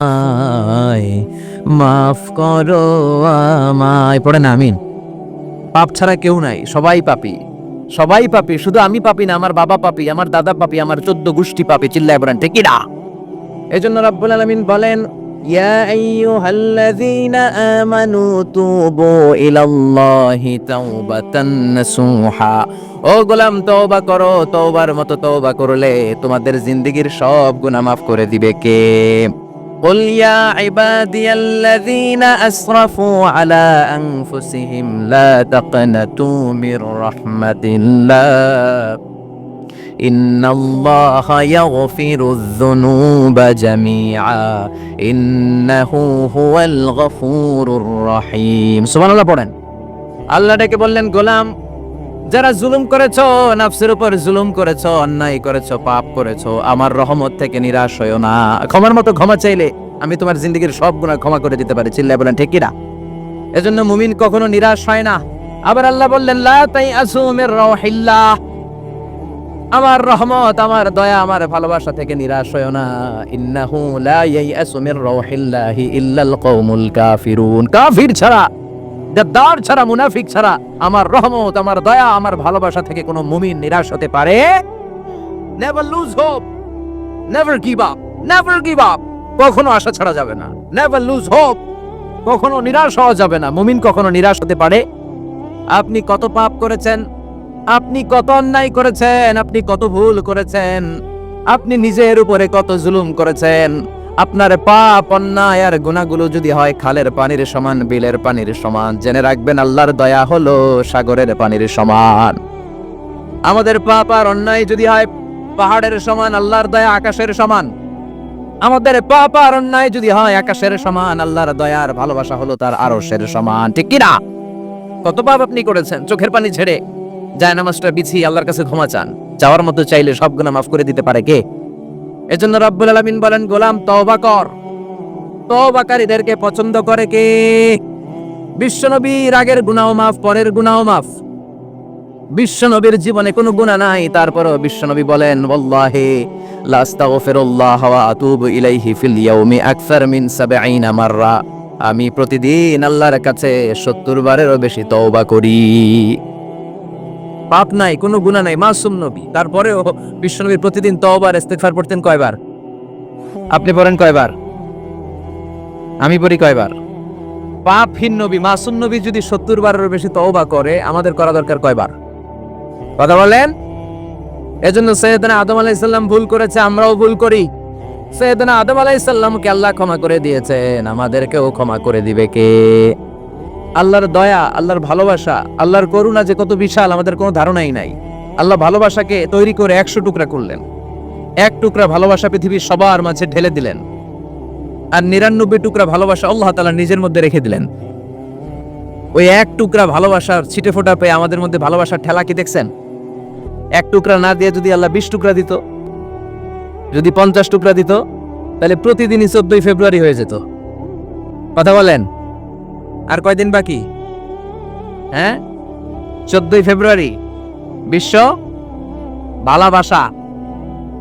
আমায় মাফ করো আমায়। পড়ে না, আমিন। পাপ ছাড়া কেউ নাই, সবাই পাপি। সবাই পাপি, শুধু আমি পাপি না, আমার বাবা পাপি, আমার দাদা পাপি, আমার চোদ্দ গোষ্ঠী পাপি, চিল্লায় বলেন ঠিক না? এই জন্য রব্বুল আলমিন বলেন, ইয়া আইয়ুহাল্লাযীনা আমানু তুবু ইলাল্লাহি তাওবাতান নাসুহা। ও গোলাম করো, তওবার মতো তওবা করলে তোমাদের জিন্দেগীর সব গুনাহ মাফ করে দিবে কে? قل يا عبادي الذين أسرفوا على أنفسهم لا تقنطوا من رحمة الله إن الله يغفر الذنوب جميعا إنه هو الغفور الرحيم سبحان الله পড়েন আল্লাহ ডেকে বললেন গোলাম যারা জুলুম করেছ, নাফসের উপর জুলুম করেছ, অন্যায় করেছ, পাপ করেছ, আমার রহমত থেকে নিরাশ হইও না। ক্ষমার মতো ক্ষমা চাইলে আমি তোমার জিন্দগির সব গুণা ক্ষমা করে দিতে পারি, চিল্লায় বলেন, ঠিক কিনা? এজন্য মুমিন কখনো নিরাশ হয় না। আবার আল্লাহ বললেন, লা তাই আসুমের রহিল্লাহ আমার রহমত, আমার দয়া, আমার ভালোবাসা থেকে নিরাশ হয় না। ইন্নাহু লা ইয়াইয়াসু মির রাউহিল্লাহি ইল্লাল কওমুল কাফিরুন। কাফির ছাড়া গাদ্দার ছাড়া, মুনাফিক ছাড়া আমার রহমত, আমার দয়া, আমার ভালোবাসা থেকে কোনো মুমিন নিরাশ হতে পারে? Never lose hope never give up never give up কখনো আশা ছাড়া যাবে না। নেভার লুজ হোপ কখনো নিরাশ হওয়া যাবে না। মুমিন কখনো নিরাশ হতে পারে? আপনি কত পাপ করেছেন? আপনি কত অন্যায় করেছেন? আপনি কত ভুল করেছেন? আপনি নিজের উপরে কত জুলুম করেছেন? আপনার পাপ, অন্যায় আর গুণাগুলো যদি হয় খালের পানির সমান, বিলের পানির সমান। জেনে রাখবেন, আল্লাহর দয়া হলো সাগরের পানির সমান। আমাদের পাপ আর অন্যায় যদি হয় পাহাড়ের সমান, আল্লাহর দয়া আকাশের সমান। আমাদের পাপ আর অন্যায় যদি হয় আকাশের সমান, আল্লাহর দয়া আর ভালোবাসা হলো তার আরশের সমান। ঠিক কিনা? কত পাপ আপনি করেছেন, চোখের পানি ছেড়ে। যায় নামাজটা বিছিয়ে আল্লাহর কাছে ক্ষমা চান। যাওয়ার মতো চাইলে সব গুনাহ মাফ করে দিতে পারে কে? এজন্য রব্বুল আলামিন বলেন, গোলাম, তওবা কর। তওবাকারীদেরকে পছন্দ করে কে? বিশ্বনবীর আগের গুনাহ মাফ, পরের গুনাহ মাফ। বিশ্বনবীর জীবনে কোনো গুনাহ নাই। তারপরও বিশ্বনবী বলেন, ওয়াল্লাহি লা আস্তাগফিরুল্লাহ ওয়া আতুবু ইলাইহি ফিল ইয়াউমি আকসার মিন 70 মাররা। আমি প্রতিদিন আল্লাহর কাছে 70 বারেরও বেশি তওবা করি। পাপ নাই, কোনো গুনাহ নাই, মাসুম নবী। তারপরেও বিশ্বনবী প্রতিদিন তওবার, ইস্তেগফার পড়তেন কয়বার? আপনি পড়েন কয়বার? আমি পড়ি কয়বার? পাপহীন নবী, মাসুম নবী যদি সত্তর বারেরও বেশি তওবা করে, আমাদের করা দরকার কয়বার? কথা বলেন? এজন্য সৈয়দনা আদম আলাইসাল্লাম ভুল করেছে, আমরাও ভুল করি। সৈয়দনা আদম আলাইসাল্লামকে আল্লাহ ক্ষমা করে দিয়েছেন, আমাদেরকেও ক্ষমা করে দিবে কে? আল্লাহর দয়া, আল্লাহর ভালোবাসা, আল্লাহর করুণা যে কত বিশাল, আমাদের কোনো ধারণাই নাই। আল্লাহ ভালোবাসাকে তৈরি করে একশো টুকরা করলেন। এক টুকরা ভালোবাসা পৃথিবীর সবার মাঝে ঢেলে দিলেন। আর নিরানব্বই টুকরা ভালোবাসা আল্লাহ তালা নিজের মধ্যে রেখে দিলেন। ওই এক টুকরা ভালোবাসার ছিটে ফোটা পেয়ে আমাদের মধ্যে ভালোবাসার ঠেলা কি দেখছেন? এক টুকরা না দিয়ে যদি আল্লাহ বিশ টুকরা দিত, যদি পঞ্চাশ টুকরা দিত, তাহলে প্রতিদিনই চোদ্দই ফেব্রুয়ারি হয়ে যেত। কথা বলেন? আর কয়দিন বাকি? হ্যাঁ? চোদ্দই ফেব্রুয়ারি, বিশ্ব ভালোবাসা,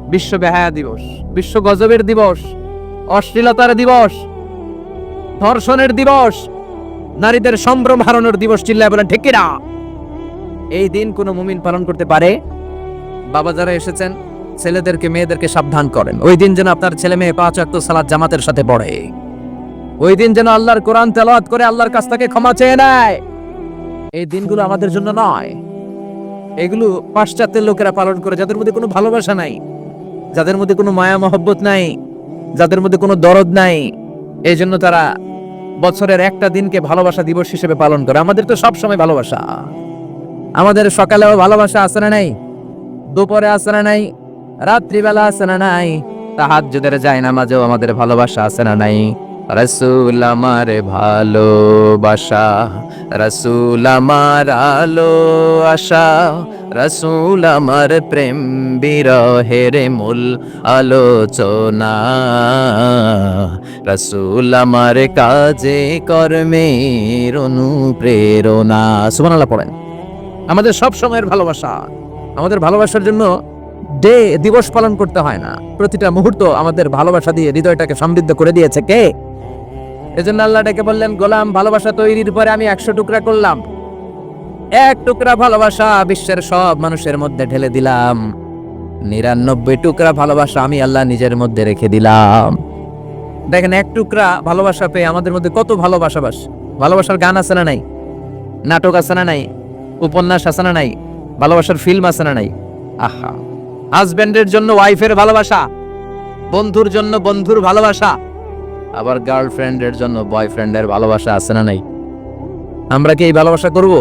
বিশ্ব বেহায়া দিবস, বিশ্ব গজবের দিবস, অশ্লীলতার দিবস, ধর্ষণের দিবস, নারীদের সম্ভ্রম হারানোর দিবস চিল্লায় বলেন, ঠিক কিনা? এই দিন কোনো মুমিন পালন করতে পারে? বাবা যারা এসেছেন, ছেলেদেরকে, মেয়েদেরকে সাবধান করেন। ওই দিন যেন আপনার ছেলে মেয়ে পাঁচ ওয়াক্ত সালাদ জামাতের সাথে পড়ে। ওই দিন যেন আল্লাহর কোরআন তেলাওয়াত করে আল্লাহর কাছ থেকে ক্ষমা চেয়ে নেয়। এই দিনগুলো আমাদের জন্য নয়। এগুলো পাশ্চাত্যের লোকেরা পালন করে, যাদের মধ্যে কোনো ভালোবাসা নাই, যাদের মধ্যে কোনো মায়া মহব্বত নাই, যাদের মধ্যে কোনো দরদ নাই এই জন্য তারা বছরের একটা দিনকে ভালোবাসা দিবস হিসেবে পালন করে। আমাদের তো সব সময় ভালোবাসা। আমাদের সকালেও ভালোবাসা আছে না নাই? দুপুরে আছে না নাই? রাত্রিবেলা আছে না নাই? তাহাজ্জুদের যায় নামাজেও আমাদের ভালোবাসা আছে না নাই? রসুল আমার ভালোবাসা, রসুল আমার আলো আশা, রসুল আমার প্রেম বিরহের মূল আলোচনা। রসুল আমার কাজে, কর্মের অনুপ্রেরণা। সুবহানাল্লাহ পড়েন। আমাদের সব সময়ের ভালোবাসা, আমাদের ভালোবাসার জন্য ডে, দিবস পালন করতে হয় না। প্রতিটা মুহূর্ত আমাদের ভালোবাসা দিয়ে হৃদয়টাকে সমৃদ্ধ করে দিয়েছে কে? এজন্য আল্লাহ ডেকে বললেন, গোলাম, ভালোবাসা তৈরির পরে আমি একশো টুকরা করলাম। এক টুকরা ভালোবাসা বিশ্বের সব মানুষের মধ্যে ঢেলে দিলাম। নিরানব্বই টুকরা ভালোবাসা আমি আল্লাহ নিজের মধ্যে রেখে দিলাম। দেখেন, এক টুকরা ভালোবাসা পেয়ে আমাদের মধ্যে কত ভালোবাসা বাস ভালোবাসার গান আছে না নাই? নাটক আছে না নাই? উপন্যাস আছে না নাই? ভালোবাসার ফিল্ম আছে না নাই? আহা! হাজবেন্ডের জন্য ওয়াইফের ভালোবাসা, বন্ধুর জন্য বন্ধুর ভালোবাসা আবার গার্লফ্রেন্ডের জন্য বয়ফ্রেন্ডের ভালোবাসা আছে না নাই? আমরা কি এই ভালোবাসা করব?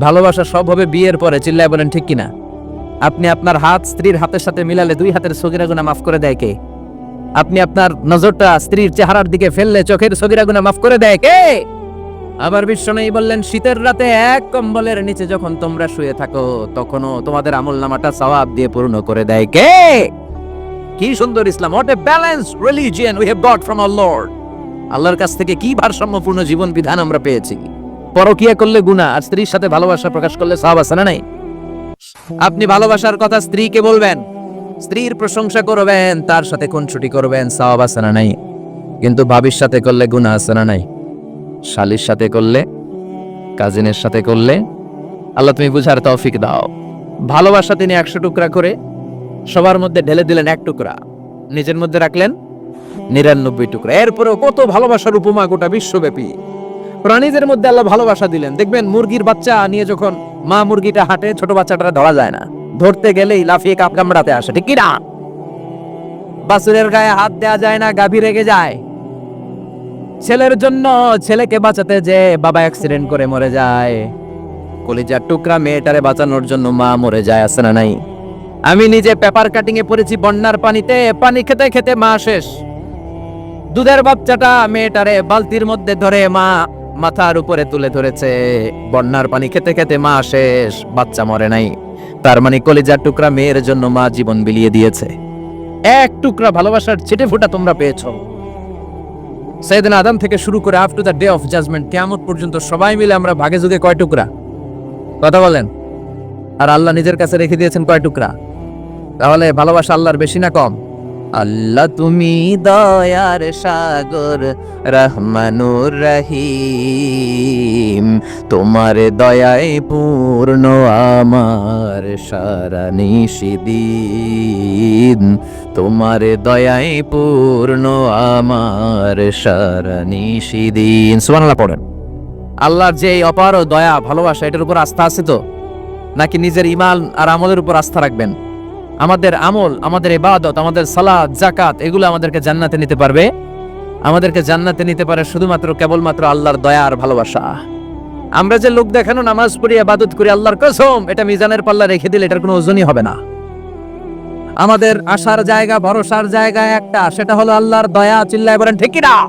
ভালোবাসা সব হবে বিয়ের পরে, চিল্লায় বলেন ঠিক কিনা? আপনি আপনার হাত স্ত্রীর হাতের সাথে মিলালে দুই হাতের সগিরা গুণা মাফ করে দেয় কে? আপনি আপনার নজরটা স্ত্রীর চেহারার দিকে ফেললে চোখের সগিরা গুণা মাফ করে দেয় কে? আবার বিশ্বনয়ী বললেন, শীতের রাতে এক কম্বলের নিচে যখন তোমরা শুয়ে থাকো, তখনও তোমাদের আমল নামাটা সওয়াব দিয়ে পূর্ণ করে দেয় কে? কি সুন্দর ইসলাম what a balance religion we have got from our lord আল্লাহর কাছ থেকে কি ভারসাম্যপূর্ণ জীবন বিধান আমরা পেয়েছি? পরকিয়া করলে গুনাহ, আর স্ত্রীর সাথে ভালোবাসা প্রকাশ করলে সওয়াব আছে না নাই? আপনি ভালোবাসার কথা স্ত্রীকে বলবেন, স্ত্রীর প্রশংসা করবেন, তার সাথে কোন ছুটি করবেন, সওয়াব আছে না নাই? কিন্তু ভাবির সাথে করলে গুনাহ আছে না নাই? শালির সাথে করলে, কাজিনের সাথে করলে? আল্লাহ তুমি বুঝার তৌফিক দাও। ভালোবাসা তিনি একশো টুকরা করে সবার মধ্যে ঢেলে দিলেন এক টুকরা, নিজের মধ্যে রাখলেন নিরানব্বই টুকরা। এরপরেও কত ভালোবাসার উপমা গোটা বিশ্বব্যাপী। প্রাণীদের মধ্যে আল্লাহ ভালোবাসা দিলেন। দেখবেন মুরগির বাচ্চা নিয়ে যখন মা মুরগিটা হাঁটে, ছোট বাচ্চাটা ধরা যায় না। ধরতে গেলেই লাফিয়ে কাপ কামড়াতে আসে। ঠিক কি না? বাছুরের গায়ে হাত দেয়া যায় না, গাভী রেগে যায়। ছেলের জন্য ছেলেকে বাঁচাতে যে বাবা অ্যাক্সিডেন্ট করে মরে যায়। কলিজার টুকরা মেয়েটারে বাঁচানোর জন্য মা মরে যায়, আছে না নাই? আমি নিজে পেপার কাটিং এ পড়েছি বন্যার পানিতে, পানি খেতে খেতে মা শেষ। দুধের বাচ্চাটা মেয়েটারে বালতির মধ্যে ধরে মা মাথার উপরে তুলে ধরেছে। বন্যার পানি খেতে খেতে মা শেষ, বাচ্চা মরে নাই। তার মানে কলিজার টুকরা মেয়ের জন্য মা জীবন বিলিয়ে দিয়েছে। এক টুকরা ভালোবাসার ছিটে ফোঁটা তোমরা পেয়েছ। সৈয়দিন আদম থেকে শুরু করে up to the day of judgement, কেয়ামত পর্যন্ত সবাই মিলে আমরা ভাগে যুগে কয় টুকরা? কথা বলেন। আর আল্লাহ নিজের কাছে রেখে দিয়েছেন কয় টুকরা? তাহলে ভালোবাসা আল্লাহর বেশি না কম? আল্লাহ তুমি দয়ার সাগর, রহমানুর রহিম। তোমার দয়ায় পূর্ণ আমার সারা নিষিদিন তোমার দয়ায় পূর্ণ আমার সারা নিষিদিন সুবহানাল্লাহ পড়েন। আল্লাহর যে অপার দয়া, ভালোবাসা, এটার উপর আস্থা আছে তো? নাকি নিজের ইমান আর আমলের উপর আস্থা রাখবেন? আমাদের আমল, আমাদের ইবাদত, আমাদের সালাদ জাকাত এগুলো আমাদেরকে জান্নাতে নিতে পারবে। আমাদেরকে জান্নাতে নিতে পারে শুধুমাত্র, কেবলমাত্র আল্লাহর দয়া আর ভালোবাসা। আমরা যে লোক দেখানো, নামাজ পড়ি, ইবাদত করি, আল্লাহর কসম, এটা মিজানের পাল্লা রেখে দিলে এটার কোনো ওজনই হবে না। আমাদের আসার জায়গা, ভরসার জায়গা একটা, সেটা হলো আল্লাহর দয়া, চিল্লায় বলেন, ঠিক না?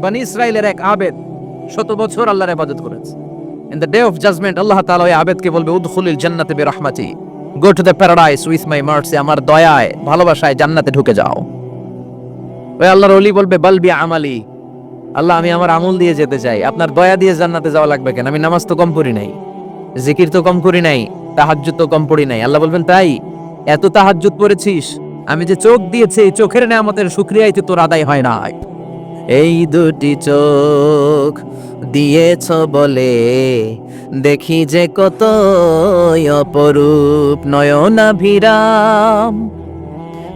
বানি ইসরাইলের এক আবেদ শত বছর আল্লাহর ইবাদত করেছে। In the day of judgement Allah তাআলা ওই আবেদকে বলবে, উদখুলিল জান্নাতে বিরহমাতি। Go to the paradise with my mercy আমার দয়ায়, ভালোবাসায় জান্নাতে ঢুকে যাও। ওই আল্লাহর ওলি বলবে বলবি আমালি। আল্লাহ, আমি আমার আমল দিয়ে যেতে চাই। আপনার দয়া দিয়ে জান্নাতে যাওয়া লাগবে কেন? আমি নামাজ তো কম পড়ি নাই, জিকির তো কম করি নাই, তাহাজ্জুদ তো কম পড়ি নাই। আল্লাহ বলবেন, তাই? এত তাহাজ্জুদ পড়েছিস? আমি যে চোখ দিয়েছি, এই চোখের নেয়ামতের তো তোর আদায় হয় না এই দুটি চোখ দিয়েছ বলে। দেখি যে কত অপরূপ নয়নাভিরাম।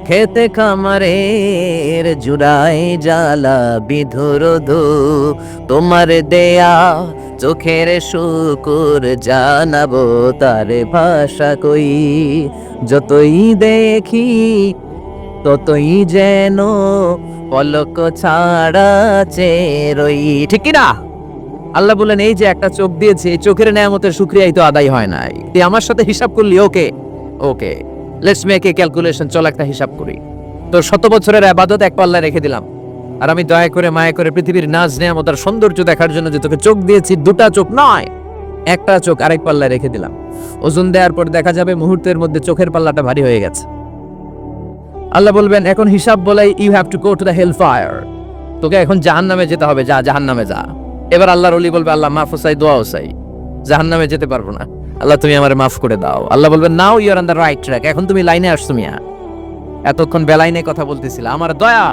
খেতে খামারের জুড়াই জ্বালা বিধুর তোমার দেয়া চোখের শুকুর জানাব তার ভাষা কই। যতই দেখি, ততই যেন পলক ছাড়া চেরই ঠিক না? আল্লাহ বলেন, এই যে একটা চোখ দিয়েছে চোখের নেয়ামতের শুক্রিয়াই তো আদায় হয় নাই। তুই আমার সাথে হিসাব করলি, okay? Okay. Let's make a calculation চল একটা হিসাব করি। তোর শত বছরের আবাদত এক পাল্লায় রেখে দিলাম। আর আমি দয়া করে, মায়া করে পৃথিবীর নাজ, নেয়ামত আর সৌন্দর্য দেখার জন্য যে তোকে চোখ দিয়েছি, দুটা চোখ নয়, একটা চোখ আরেক পাল্লায় রেখে দিলাম। ওজন দেওয়ার পর দেখা যাবে মুহূর্তের মধ্যে চোখের পাল্লাটা ভারী হয়ে গেছে। আল্লাহ বলবেন, এখন হিসাব বলাই you have to go to the hell fire তোকে এখন জাহান নামে যেতে হবে, যা জাহান নামে যা। এবার আল্লাহর অলি বলবে, আল্লাহ মাফুসাই দোয়া ওসাই জাহান নামে যেতে পারব না। আল্লাহ, তুমি আমার মাফ করে দাও। আল্লাহ বলবেন now you're on the right track এখন তুমি লাইনে আসছো, মিয়া। এতক্ষণ বেলাইনে কথা বলতেছিল। আমার দয়া,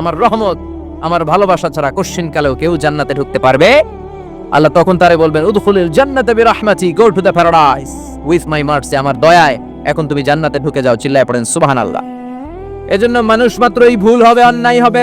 আমার রহমত, আমার ভালোবাসা ছাড়া কোশ্চিন কালেও কেউ জান্নাতে ঢুকতে পারবে? আল্লাহ তখন তারে বলবেন, উদখুলিল জান্নাতে বিরহমাতি, go to the paradise with my mercy আমার দয়ায়। এখন তুমি জান্নাতে ঢুকে যাও, চিল্লায় পড়েন, সুবহানাল্লাহ। এজন্য মানুষ মাত্রই ভুল হবে, অন্যায় হবে।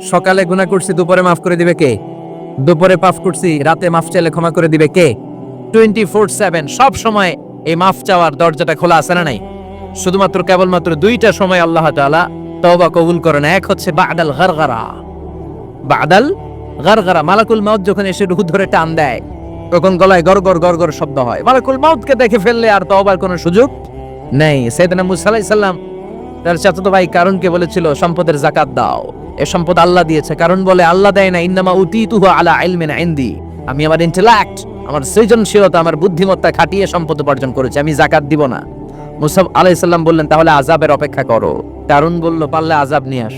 সকালে গুনাহ করছি, দুপুরে মাফ করে দিবে কে? দুপুরে পাফ করছি, রাতে মাফ চাইলে ক্ষমা করে দিবে কে? টোয়েন্টি ফোর সেভেন সব সময় এই মাফ চাওয়ার দরজাটা খোলা আছে না নাই? শুধুমাত্র কেবলমাত্র দুইটা সময় আল্লাহ তাআলা তওবা কবুল করেন। এক হচ্ছে বাদাল গারগারা। বাদাল গারগারা, মালাকুল মাউত যখন এসে রুহু ধরে টান দেয়, তখন গলায় গরগর গরগর শব্দ হয়। মালাকুল মাউতকে দেখে ফেললে আর তওবার কোনো সুযোগ নেই। সাইয়েদনা মুসা তার চাচাতো ভাই কারণকে বলেছিল, সম্পদের জাকাত দাও। এ সম্পদ আল্লাহ দিয়েছে। কারণ বলে, আল্লাহ দেয় না, ইন্নামা উতিতুহু আলা ইলমিন ইনদি। আমি আমার ইন্টেলেক্ট আমার সৃজনশীলতা, আমার বুদ্ধিমত্তা খাটিয়ে সম্পদ উপার্জন করেছি। আমি জাকাত দিব না। মুসাব আলাইহিস সালাম বললেন, তাহলে আযাবের অপেক্ষা করো। কারণ বলল, পারলে আযাব নিয়ে আস।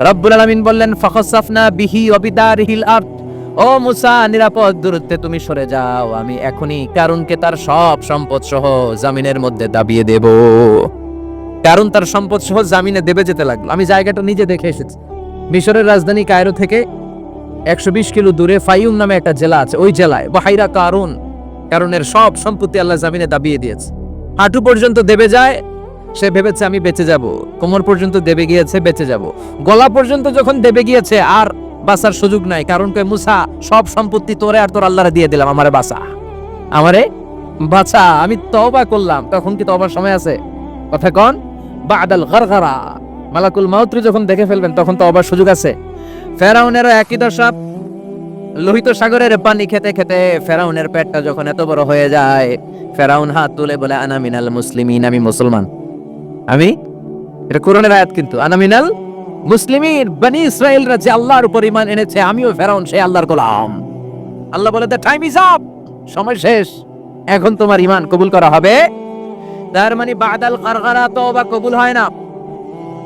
রব্বুল আলামিন বললেন, ফাখাসাফনা বিহি ওয়া বিদারিহিল আরদ। ও মুসা, নিরাপদ দূরত্বে তুমি সরে যাও। আমি এখনই কারণকে তার সব সম্পদ সহ জামিনের মধ্যে দাবিয়ে দেব। কারণ তার সম্পদ সহ জামিনে দেবে যেতে লাগল। আমি জায়গাটা নিজে দেখে এসেছি। মিশরের রাজধানী কায়রো থেকে একশো বিশ কিলো দূরে ফাইউম নামে একটা জেলা আছে। ওই জেলায় বাহাইরা কারণ কারণের সব সম্পত্তি আল্লাহ জামিনে দাবিয়ে দিয়েছে। হাঁটু পর্যন্ত দেবে যায়, সে ভেবেছে আমি বেঁচে যাব। কোমর পর্যন্ত দেবে গিয়েছে, বেঁচে যাব। গলা পর্যন্ত যখন দেবে গিয়েছে, আর বাঁচার সুযোগ নাই। কারণ কয়, মুসা, সব সম্পত্তি তোরে আর তোর আল্লাহরে দিয়ে দিলাম, আমারে বাঁচা। আমারে? বাঁচা। আমি তওবা করলাম। তখন কি তবার সময় আছে? কথা কন। বাদাল গরগরা। মালাকুল মাউত্রি যখন দেখে ফেলবেন, তখন তো আবার সুযোগ আছে। ফেরাউনেরও একই দশা। লোহিত সাগরের পানি খেতে খেতে ফেরাউনের পেটটা যখন এত বড় হয়ে যায়, ফেরাউন হাত তুলে বলে আনামিনাল মুসলিমিন, আমি মুসলমান। আমি? এটা কোরআনের আয়াত কিন্তু। আনামিনাল মুসলিমিন, বনি ইসরায়েলরা যে আল্লাহর উপর ঈমান এনেছে, আমিও ফেরাউন, সেই আল্লাহর গোলাম। আল্লাহ বলে দ্য টাইম ইজ আপ সময় শেষ। এখন তোমার ঈমান কবুল করা হবে। তার মানে বাদাল কারগারা তওবা কবুল হয় না।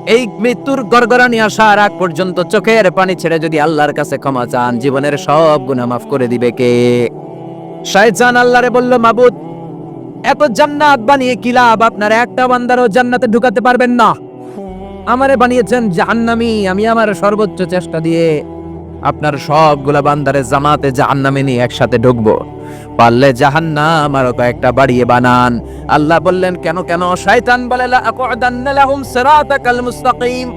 এই মৃত্যুর গড়গড়ানি আসার আগ পর্যন্ত চোখের পানি ছেড়ে যদি আল্লাহর কাছে ক্ষমা চান, জীবনের সব গুনাহ মাফ করে দিবে কে? শাহজান আল্লাহরে বলল, মাবুদ, এত জান্নাত বানিয়ে কি লাভ? আপনার একটা বান্দারও জান্নাতে ঢুকাতে পারবেন না। আমারে বানিয়েছেন জাহান্নামি, আমি আমার সর্বোচ্চ চেষ্টা দিয়ে আপনার সবগুলা বান্দারে জামাতে জাহান্নামে নিয়ে একসাথে ঢুকবো। পারলে জাহান্নাম আরও কয়েকটা বাড়িয়ে বানান। আল্লাহ বললেন, কেন কেন? শয়তান বলে মুস্তাকিম।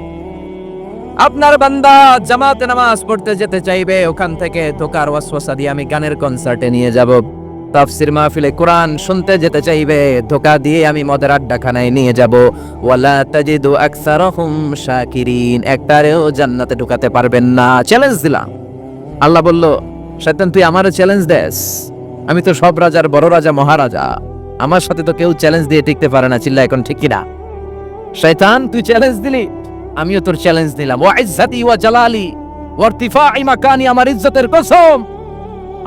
আপনার বান্দা জামাতে নামাজ পড়তে যেতে চাইবে, ওখান থেকে ধোকার ওয়াসওয়াসা দিয়ে আমি গানের কনসার্টে নিয়ে যাব। তাফসির মাহফিলে কোরআন শুনতে যেতে চাইবে, ধোকা দিয়ে আমি মদের আড্ডাখানায় নিয়ে যাব। ওয়ালা তাজিদু আকসারহুম শাকিরিন একটারেও জান্নাতে ঢুকাতে পারবেন না। চ্যালেঞ্জ দিলাম। আল্লাহ বলল, শয়তান, তুই আমারও চ্যালেঞ্জ দেস। আমি তো সব রাজার বড় রাজা, মহারাজা। আমার সাথে তো কেউ চ্যালেঞ্জ দিয়ে টিকতে পারে না, চিল্লা, এখন ঠিক কিনা? শয়তান, তুই চ্যালেঞ্জ দিলি? আমিও তোর চ্যালেঞ্জ দিলাম। ওয়া ইজ্জাতি ওয়া জালালি, ওয়া ইরতিফাই মাকানি, আমার ইজ্জতের কসম।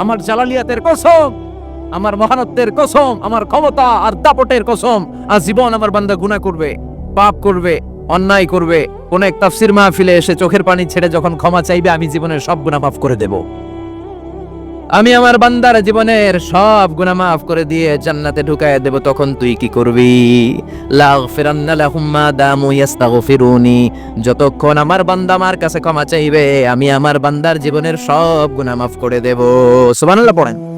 আমার জালালিয়াতের কসম। আমার মহানত্বের কসম, আমার ক্ষমতা আর দাপটের কসম আজীবন আমার বান্দা গুনাহ করবে, পাপ করবে, অন্যায় করবে। কোন এক তাফসির মাহফিলে এসে চোখের পানি ছেড়ে যখন ক্ষমা চাইবে, আমি জীবনের সব গুনাহ মাফ করে দেব। আমি আমার বান্দার জীবনের সব গুনাহ মাফ করে দিয়ে জান্নাতে ঢুকায় দেব, তখন তুই কি করবি? যতক্ষণ আমার বান্দা আমার কাছে ক্ষমা চাইবে, আমি আমার বান্দার জীবনের সব গুনাহ মাফ করে দেব। সুবহানাল্লাহ পড়েন।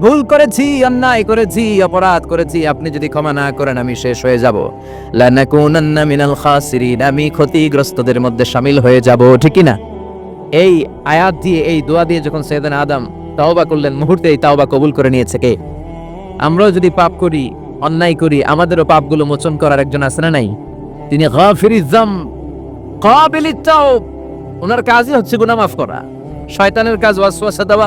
ভুল করেছি, অন্যায় করেছি, অপরাধ করেছি, আপনি যদি ক্ষমা না করেন, আমি শেষ হয়ে যাব। লানাকুনান্না মিনাল খাসিরিন, আমি ক্ষতিগ্রস্তদের মধ্যে শামিল হয়ে যাব, ঠিক না? এই আয়াত দিয়ে, এই দোয়া দিয়ে যখন সৈয়দানা আদম তাওবা করলেন, মুহূর্তে এই তাওবা কবুল করে নিয়েছে কে? আমরাও যদি পাপ করি, অন্যায় করি, আমাদেরও পাপগুলো মোচন করার একজন আছে না নাই? তিনি গাফিরিজ যাম কাবিলিত ওনার কাজই হচ্ছে গুনাহ মাফ করা। শয়তানের কাজ ওয়াসওয়াসা দেওয়া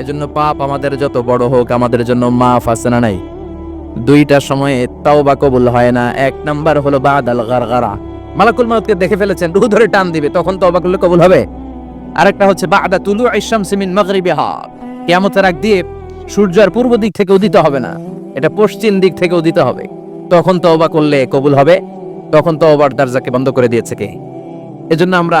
এজন্য পাপ আমাদের যত বড় হোক, আমাদের জন্য মাফ আছে না নাই? দুইটা সময়ে তাও বা কবুল হয় না, এক নাম্বার হলো বাদাল গারগারা। মালাকুল মাউতকে দেখে ফেলেছেন, রুহ ধরে টান দিবে, তখন তওবা করলে কবুল হবে। আরেকটা হচ্ছে, বাদা তুলু আইশামসি মিন মাগরিবিহা। কিয়ামতের আগ দিয়ে সূর্য আর পূর্ব দিক থেকে উদিত হবে না, এটা পশ্চিম দিক থেকে উদিত হবে। তখন তওবা করলে কবুল হবে, তখন তওবার দরজাকে বন্ধ করে দিয়েছে কে? এজন্য আমরা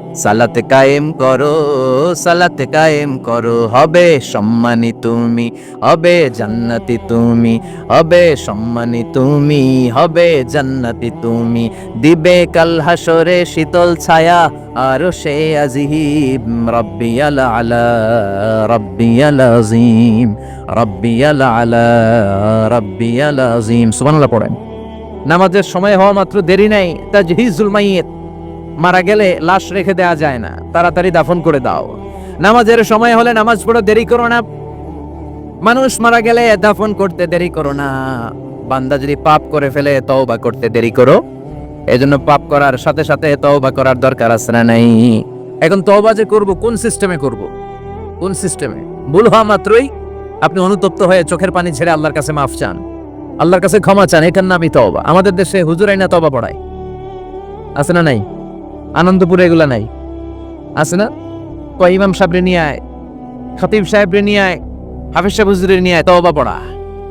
সালাতে কায়েম করো, সালাতে কায়েম করো। হবে সম্মানী তুমি, হবে জান্নাতি তুমি, হবে সম্মানী তুমি, হবে জান্নাতি তুমি। দিবে কাল হাসরে শীতল ছায়া, আর সে আজিম রব্বিয়াল আলা, রব্বিয়াল আজিম, রব্বিয়াল আলা, রব্বিয়াল আজিম। সুবহানাল্লাহ পড়েন। নামাজের সময় হওয়া মাত্র দেরি নাই, তাজহিজুল মাইয়িত। মারা গেলে লাশ রেখে দেওয়া যায় না। তাড়াতাড়ি দাফন করে দাও। নামাজের সময় হলে নামাজ পড়ো, দেরি করো না। মানুষ মারা গেলে দাফন করতে দেরি করো না। বান্দা যদি পাপ করে ফেলে, তওবা করতে দেরি করো। এজন্য পাপ করার সাথে সাথে তওবা করার দরকার আছে না নাই? এখন তওবা যে করব, কোন সিস্টেমে করব? কোন সিস্টেমে? ভুল হওয়া মাত্রই আপনি অনুতপ্ত হয়ে চোখের পানি ছেড়ে আল্লাহর কাছে মাফ চান। আল্লাহর কাছে ক্ষমা চান, এটার নামই তওবা। আমাদের দেশে হুজুরাই না তওবা পড়ায়। আছে না নাই? আনন্দপুরে এগুলা নাই। আছে না? কয় ইমাম সাহেবরে নিয়ে আয়, খতিব সাহেবরে নিয়ে আয়, হাফিজ সাহেব হুজুরে নিয়ে আয়, তওবা পড়া।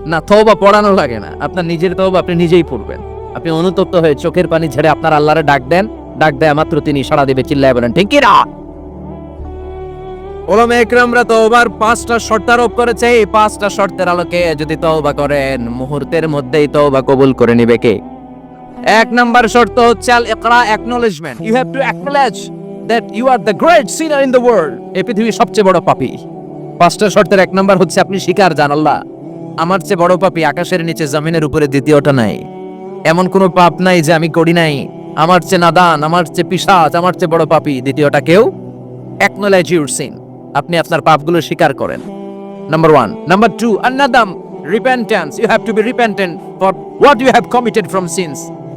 না, তওবা পড়ানো লাগে না। আপনার নিজের তওবা আপনি নিজেই পড়বেন। আপনি অনুতপ্ত হয়ে চোখের পানি ছেড়ে আপনার আল্লাহরে ডাক দেন, ডাক দেয় মাত্র তিনি সাড়া দেবে, চিল্লায় বলেন, ঠিক না? ওলামা একরামরা তওবার পাঁচটা শর্ত আরোপ করেছে। এই পাঁচটা শর্তের আলোকে যদি তওবা করেন, মুহূর্তের মধ্যেই তওবা কবুল করে নিবে কে? এক নাম্বার শর্ত হচ্ছে আল ইকরা acknowledgement you have to acknowledge that you are the great sinner in the world এই পৃথিবীর সবচেয়ে বড় পাপী। পাঁচটা শর্তের এক নাম্বার হচ্ছে আপনি স্বীকার জান আল্লাহ। আমার চেয়ে বড় পাপী আকাশের নিচে, জমিনের উপরে দ্বিতীয়টা নাই। এমন কোনো পাপ নাই যে আমি করি নাই। আমার চেয়ে নাদান, আমার চেয়ে পিশাচ আমার চেয়ে বড় পাপী। দ্বিতীয়টা কেউ অ্যাকনোলেজ ইউর সিন আপনি আপনার পাপগুলো স্বীকার করেন। Number one number two আন্নাদাম repentance you have to be repentant for what you have committed from sins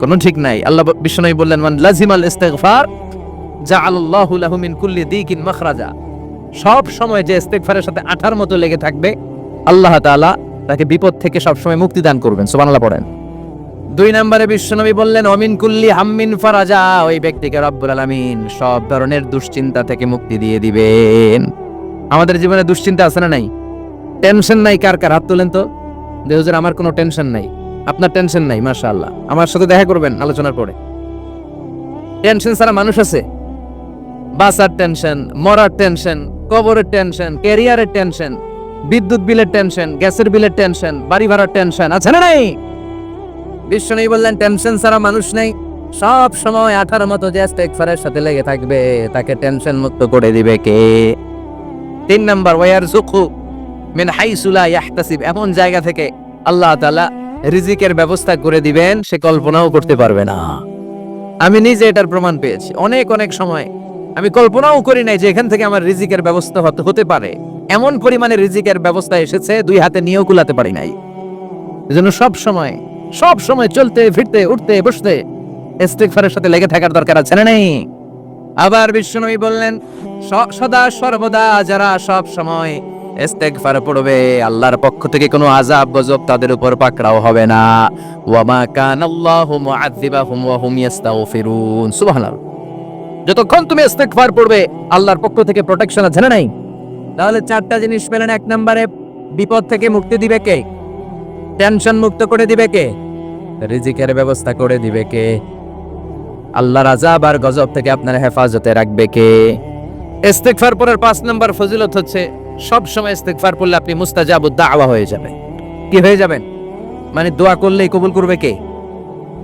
কোনো ঠিক নাই। আল্লাহ বিষ্ণু বললেন, মান লাজিমাল ইস্তেগফার, জাআলাল্লাহু লাহু মিন কুল্লি দিকিন মাখরাজা। সব সময় যে ইস্তেগফারের সাথে আঠার মতো লেগে থাকবে, আল্লাহ তাআলা তাকে বিপদ থেকে সব সময় মুক্তি দান করবেন। সুবহানাল্লাহ পড়েন। দুই নম্বরে বিশ্বনবী বললেন অমিন কুল্লি হাম্মিন ফারাজা। ওই ব্যক্তিকে রব্বুল আলামিন সব ধরনের দুশ্চিন্তা থেকে মুক্তি দিয়ে দিবেন। আমাদের জীবনে দুশ্চিন্তা আছে না নাই? টেনশন নাই কার কার? হাত তোলেন তো। যে হুজুর আমার কোনো টেনশন নাই। আপনার টেনশন নাই, মাশাআল্লাহ। আমার সাথে দেখা করবেন আলোচনার পরে। টেনশন ছাড়া মানুষ আছে। বাসার টেনশন মরার টেনশন কবরের টেনশন ক্যারিয়ারের টেনশন বিদ্যুৎ বিলের টেনশন গ্যাসের বিলের টেনশন বাড়ি ভাড়ার টেনশন আছে না নাই? বিশ্ব নেই বললেন টেনশন ছাড়া মানুষ নেই। সব সময় আঠার মতো যে ইস্তেগফারের সাথে লেগে থাকবে। তাকে টেনশন মুক্ত করে দিবে কে? তিন নাম্বার ওয়ার সুখু মিন হাইসুলা ইয়াহতাসিব। এমন জায়গা থেকে আল্লাহ তাআলা রিজিকের ব্যবস্থা করে দিবেন, সে কল্পনাও করতে পারবে না। আমি নিজে এটার প্রমাণ পেয়েছি। অনেক অনেক সময় আমি কল্পনাও করি নাই যে এখান থেকে আমার রিজিকের ব্যবস্থা হতে পারে। এমন পরিমাণে রিজিকের ব্যবস্থা এসেছে, দুই হাতে নিয়েও কুলাতে পারি নাই। এজন্য সব সময় সব সময় চলতে, ফিরতে, উঠতে, বসতে ইস্তেগফারের সাথে লেগে থাকার দরকার আছে না নেই? আবার বিশ্বনবী বললেন সদা সর্বদা যারা সব সময় ইস্তেগফার পড়বে, আল্লাহর পক্ষ থেকে কোনো আযাব গজব তাদের উপর পাকড়াও হবে না। ওয়ামা কানাল্লাহু মুআযযিবাহুম ওয়া হুম ইস্তাগফিরুন। সুবহানাল্লাহ। যতক্ষণ তুমি ইস্তেগফার পড়বে, আল্লাহর পক্ষ থেকে প্রোটেকশন আছে না নাই? তাহলে চারটা জিনিস পেলেন। এক নম্বরে, বিপদ থেকে মুক্তি দিবে কে? টেনশন মুক্ত করে দিবে কে? রিজিকের ব্যবস্থা করে দিবে কে? আল্লাহর আজাব আর গজব থেকে আপনার হেফাজতে রাখবে কে? ইস্তেগফার পড়ার পাঁচ নম্বর ফজিলত হচ্ছে সব সময় ইস্তেগফার পড়লে আপনি মুস্তাজাবুদ দাওয়া হয়ে যাবেন। কি হয়ে যাবেন? মানে দোয়া করলেই কবুল করবে কে?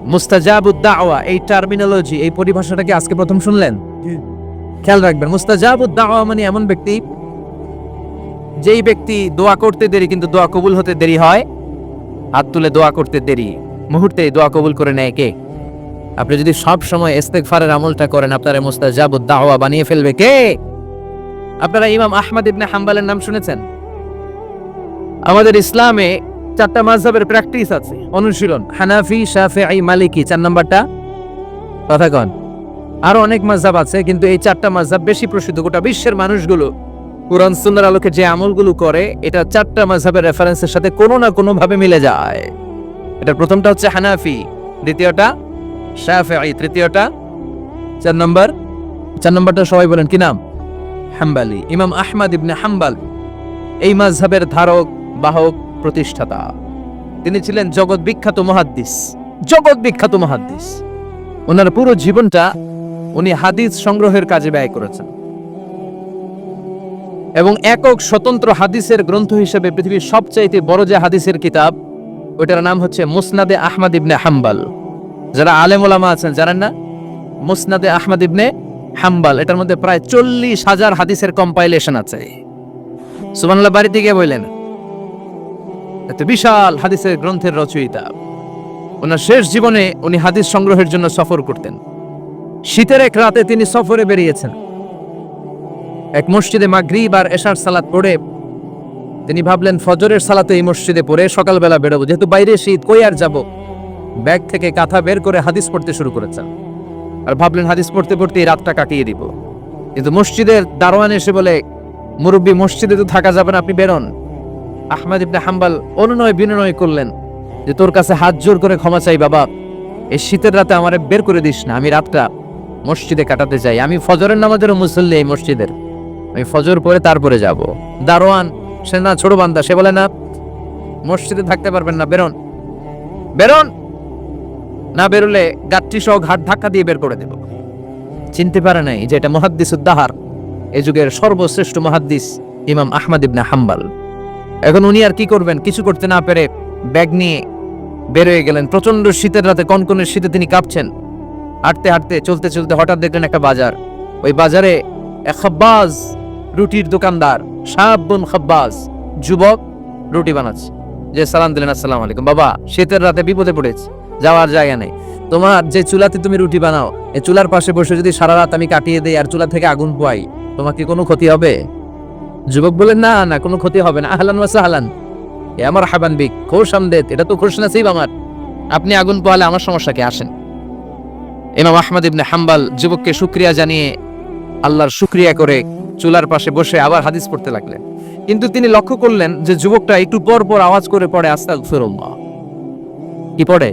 মুস্তাজাবুদ দাওয়া এই টার্মিনোলজি এই পরিভাষাটাকে আজকে প্রথম শুনলেন? খেয়াল রাখবেন মুস্তাজাবুদ দাওয়া মানে এমন ব্যক্তি যেই ব্যক্তি দোয়া করতে দেরি কিন্তু দোয়া কবুল হতে দেরি হয়। হাত তুলে দোয়া করতে দেরি মুহূর্তে দোয়া কবুল করে নেয় কে? আপনি যদি সব সময় ইস্তেগফারের আমলটা করেন আপনার মুস্তাজাবুদ দাওয়া বানিয়ে ফেলবে কে? আপনারা ইমাম আহমদ ইবনে হাম্বালের নাম শুনেছেন? আমাদের ইসলামে চারটা মাযহাবের প্র্যাকটিস আছে। অনুশীলন, হানাফি, শাফিঈ, মালিকি, চার নাম্বারটা। কথা কন। আরও অনেক মাযহাব আছে, কিন্তু এই চারটা মাযহাব বেশি প্রসিদ্ধ। গোটা বিশ্বের মানুষগুলো কোরআন, সুন্নাহর আলোকে যে আমলগুলো করে, এটা চারটা মাযহাবের রেফারেন্সের সাথে কোনো না কোনো ভাবে মিলে যায়। এটা প্রথমটা হচ্ছে হানাফি, দ্বিতীয়টা শাফিঈ, তৃতীয়টা চার নম্বর। চার নম্বরটা সবাই বলেন, কি নাম? হাম্বালি, ইমাম আহমদ ইবনে হাম্বাল, এই মাযহাবের ধারক, বাহক, প্রতিষ্ঠাতা। তিনি ছিলেন জগৎ বিখ্যাত মহাদ্দিস। জগৎ বিখ্যাত মহাদ্দিস। ওনার পুরো জীবনটা উনি হাদিস সংগ্রহের কাজে ব্যয় করেছেন। এবং একক স্বতন্ত্র হাদিসের গ্রন্থ হিসেবে পৃথিবীর সবচাইতে বড় যে হাদিসের কিতাব, ওইটার নাম হচ্ছে মুসনাদে আহমদ ইবনে হাম্বাল। যারা আলেম আছেন, জানেন না? মুসনাদে আহমদ ইবনে হাম্বাল, এটার মধ্যে প্রায় চল্লিশ হাজার হাদিসের কম্পাইলেশন আছে। সুবানুল্লাহ বাড়িতে গিয়ে বললেন, এত বিশাল হাদিসের গ্রন্থের রচয়িতা। ওনার শেষ জীবনে উনি হাদিস সংগ্রহের জন্য সফর করতেন। শীতের এক রাতে তিনি সফরে বেরিয়েছেন। এক মসজিদে মাগরিব আর এশার সালাত পড়ে তিনি ভাবলেন, ফজরের সালাতে এই মসজিদে পড়ে সকালবেলা বেরোবো। যেহেতু বাইরে শীত, কই আর যাব? ব্যাগ থেকে কাঁথা বের করে হাদিস পড়তে শুরু করেছেন। আর ভাবলেন হাদিস পড়তে পড়তে এই রাতটা কাটিয়ে দিব। কিন্তু মসজিদের দারোয়ান এসে বলে, মুরব্বী, মসজিদে তো থাকা যাবে না, আপনি বেরোন। আহমেদ ইবনে হাম্বাল অনুনয় বিনয় করলেন যে, তোর কাছে হাত জোর করে ক্ষমা চাই বাবা। এই শীতের রাতে আমারে বের করে দিস না, আমি রাতটা মসজিদে কাটাতে চাই। আমি ফজরের নামাজেরও মুসল্লি এই মসজিদের। আমি ফজর পরে তারপরে যাব। দারোয়ান, সে না ছোট বান্দা, সে বলে, না, মসজিদে থাকতে পারবেন না, বেরোন। বেরোন? না বেরোলে গাত্রী সহ ঘাট ধাক্কা দিয়ে বের করে দেব। চিনতে পারে নাই যে এটা মহাদ্দিস উদ্দাহার এই যুগের সর্বশ্রেষ্ঠ মহাদ্দিস ইমাম আহমদ ইবনে হাম্বাল। এখন উনি আর কি করবেন? কিছু করতে না পেরে ব্যাগ নিয়ে বেরোয় গেলেন। প্রচণ্ড শীতের রাতে কনকনের শীতে তিনি কাঁপছেন। হাঁটতে হাঁটতে, চলতে চলতে হঠাৎ দেখলেন একটা বাজার। ওই বাজারে এক খাব্বাজ রুটির দোকানদার সাবুন খাব্বাজ, যুবক রুটি বানাচ্ছে। যে সালাম দিলেন, আসসালাম আলাইকুম বাবা, শীতের রাতে বিপদে পড়েছে। যাওয়ার জায়গা নেই। তোমার যে চুলাতে তুমি রুটি বানাও এই চুলার পাশে বসে যদি সারা রাত আমি কাটিয়ে দেই আর চুলা থেকে আগুন পোয়াই, তোমার কি কোনো ক্ষতি হবে? যুবক বলেন না না, কোনো ক্ষতি হবে না। আহলান ওয়াসা হালান এ আমার হাবান বিক, খোশ আমদেদ, এটা তো খোশ নাসিব আমার। আপনি আগুন পোয়ালে আমার সমস্যা কি? আসেন। ইমাম আহমদ ইবনে হাম্বাল যুবককে শুক্রিয়া জানিয়ে আল্লাহর শুক্রিয়া করে চুলার পাশে বসে আবার হাদিস পড়তে লাগলেন। কিন্তু তিনি লক্ষ্য করলেন যে যুবকটা একটু পর পর আওয়াজ করে পড়ে আস্তাগ ফিরুল্লাহ কি পড়ে?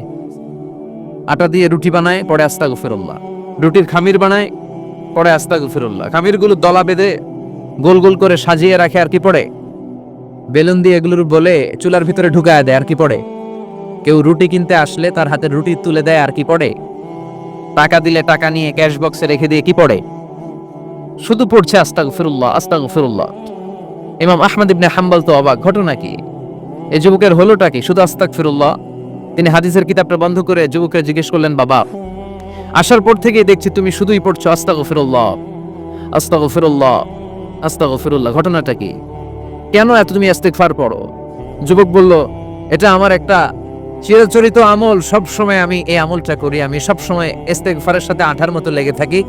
আটা দিয়ে রুটি বানায় পড়ে আস্তাগ ফিরুল্লাহ রুটির খামির বানায় পড়ে আস্তাগ ফিরুল্লাহ খামিরগুলো দলা বেঁধে গোল গোল করে সাজিয়ে রাখে, আর কি পড়ে? বেলুন দিয়ে এগুলোর বলে চুলার ভিতরে ঢুকায় দেয়, আর কি পড়ে? কেউ রুটি কিনতে আসলে তার হাতে রুটি তুলে দেয়, আর কি পড়ে? টাকা দিলে টাকা নিয়ে ক্যাশ বক্সে রেখে দিয়ে কি পড়ে? শুধু পড়ছে আস্তাগ ফিরুল্লাহ আস্তাগ ফিরুল্লাহ ইমাম আহমদ ইবনে হাম্বল তো অবাক। ঘটনা কি? এই যুবকের হলোটা কি? শুধু আস্তাক ফিরুল্লাহ তিনি হাদিসের কিতাবটা বন্ধ করে যুবককে জিজ্ঞেস করলেন, বাবা, আসার পর থেকেই দেখছি তুমি শুধুই পড়ছো আস্তাগ ফিরুল্লাহ আস্তাগ ফিরুল্লাহ আস্তাগ ফিরুল্লাহ ঘটনাটা কি? কেন এত তুমি ইস্তেগফার পড়ো? যুবক বলল, এটা আমার একটা চিরাচরিত আমল। সব সময় আমি এই আমলটা করি। আমি সব সময় ইস্তেগফারের সাথে আঠার মতো লেগে থাকি।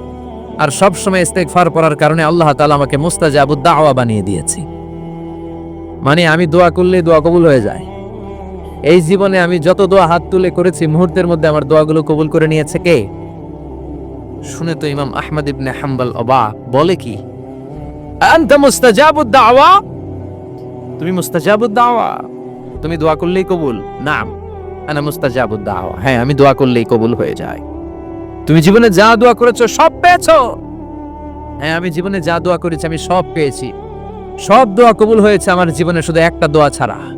আর সব সময় ইস্তেগফার পড়ার কারণে আল্লাহ তাআলা আমাকে মুস্তাজাবুদ দাওয়া বানিয়ে দিয়েছি। মানে আমি দোয়া করলে দোয়া কবুল হয়ে যায়। এই জীবনে আমি যত দোয়া হাত তুলে করেছি, মুহূর্তের মধ্যে আমার দোয়াগুলো কবুল করে নিয়েছে কে? শুনে তো ইমাম আহমদ ইবনে হাম্বল অবাক। বলে কি? আনতা মুস্তাজাবুদ দাওয়া? তুমি মুস্তাজাবুদ দাওয়া? তুমি দোয়া করলেই কবুল? নাম, আনা মুস্তাজাবুদ দাওয়া। হ্যাঁ আমি দোয়া করলেই কবুল হয়ে যায়। তুমি জীবনে যা দোয়া করেছ, সব পেয়েছ? হ্যাঁ আমি জীবনে যা দোয়া করেছি, আমি সব পেয়েছি। সব দোয়া কবুল হয়েছে আমার জীবনে, শুধু একটা দোয়া ছাড়া।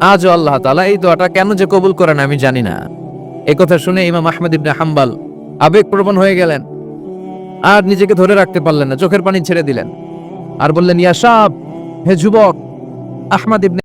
আজও আল্লাহ তালা এই দোয়াটা কেন যে কবুল করেন আমি জানি না। কথা শুনে ইমাম আহমেদ ইবনে হাম্বাল আবেগ প্রবণ হয়ে গেলেন। আর নিজেকে ধরে রাখতে পারলেন না, চোখের পানি ছেড়ে দিলেন। আর বললেন, ইয়া সাব, হে যুবক, আহমদ ইবনে